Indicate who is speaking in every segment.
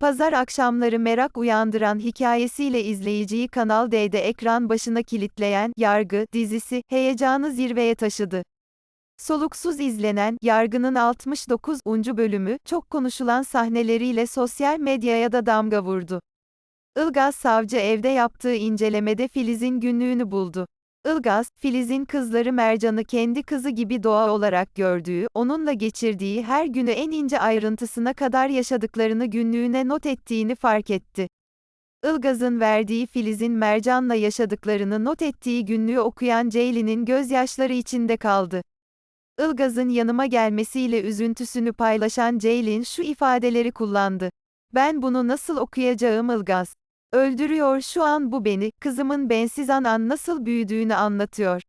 Speaker 1: Pazar akşamları merak uyandıran hikayesiyle izleyiciyi Kanal D'de ekran başına kilitleyen Yargı dizisi heyecanı zirveye taşıdı. Soluksuz izlenen Yargı'nın 69. bölümü çok konuşulan sahneleriyle sosyal medyaya da damga vurdu. Ilgaz Savcı evde yaptığı incelemede Filiz'in günlüğünü buldu. Ilgaz, Filiz'in kızları Mercan'ı kendi kızı gibi doğa olarak gördüğü, onunla geçirdiği her günü en ince ayrıntısına kadar yaşadıklarını günlüğüne not ettiğini fark etti. Ilgaz'ın verdiği Filiz'in Mercan'la yaşadıklarını not ettiği günlüğü okuyan Ceylin'in gözyaşları içinde kaldı. Ilgaz'ın yanıma gelmesiyle üzüntüsünü paylaşan Ceylin şu ifadeleri kullandı. Ben bunu nasıl okuyacağım Ilgaz? Öldürüyor şu an bu beni, kızımın bensiz anan nasıl büyüdüğünü anlatıyor.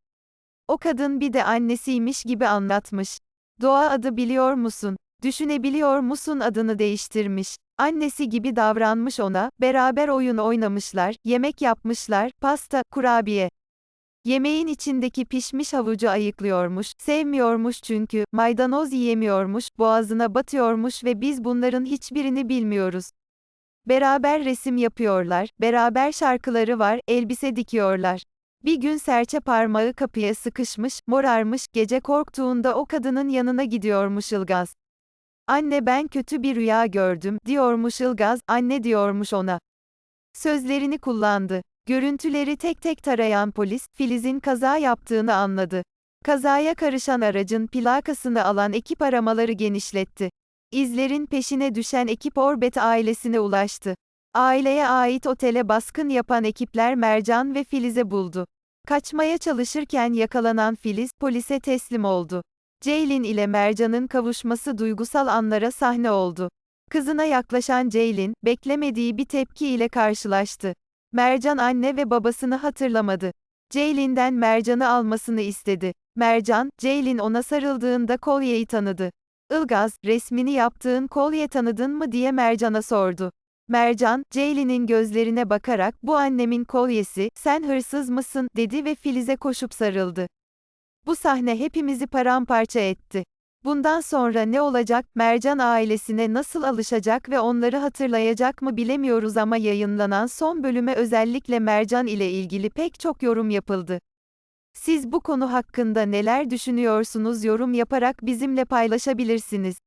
Speaker 1: O kadın bir de annesiymiş gibi anlatmış. Doğa adı biliyor musun? Düşünebiliyor musun adını değiştirmiş. Annesi gibi davranmış ona, beraber oyun oynamışlar, yemek yapmışlar, pasta, kurabiye. Yemeğin içindeki pişmiş havucu ayıklıyormuş, sevmiyormuş çünkü, maydanoz yiyemiyormuş, boğazına batıyormuş ve biz bunların hiçbirini bilmiyoruz. Beraber resim yapıyorlar, beraber şarkıları var, elbise dikiyorlar. Bir gün serçe parmağı kapıya sıkışmış, morarmış, gece korktuğunda o kadının yanına gidiyormuş Ilgaz. Anne ben kötü bir rüya gördüm, diyormuş Ilgaz, anne diyormuş ona. Sözlerini kullandı. Görüntüleri tek tek tarayan polis, Filiz'in kaza yaptığını anladı. Kazaya karışan aracın plakasını alan ekip aramaları genişletti. İzlerin peşine düşen ekip Orbet ailesine ulaştı. Aileye ait otele baskın yapan ekipler Mercan ve Filiz'e buldu. Kaçmaya çalışırken yakalanan Filiz, polise teslim oldu. Ceylin ile Mercan'ın kavuşması duygusal anlara sahne oldu. Kızına yaklaşan Ceylin, beklemediği bir tepki ile karşılaştı. Mercan anne ve babasını hatırlamadı. Ceylin'den Mercan'ı almasını istedi. Mercan, Ceylin ona sarıldığında kolyeyi tanıdı. Ilgaz, resmini yaptığın kolye tanıdın mı diye Mercan'a sordu. Mercan, Ceylin'in gözlerine bakarak bu annemin kolyesi, sen hırsız mısın, dedi ve Filiz'e koşup sarıldı. Bu sahne hepimizi paramparça etti. Bundan sonra ne olacak, Mercan ailesine nasıl alışacak ve onları hatırlayacak mı bilemiyoruz ama yayınlanan son bölüme özellikle Mercan ile ilgili pek çok yorum yapıldı. Siz bu konu hakkında neler düşünüyorsunuz yorum yaparak bizimle paylaşabilirsiniz.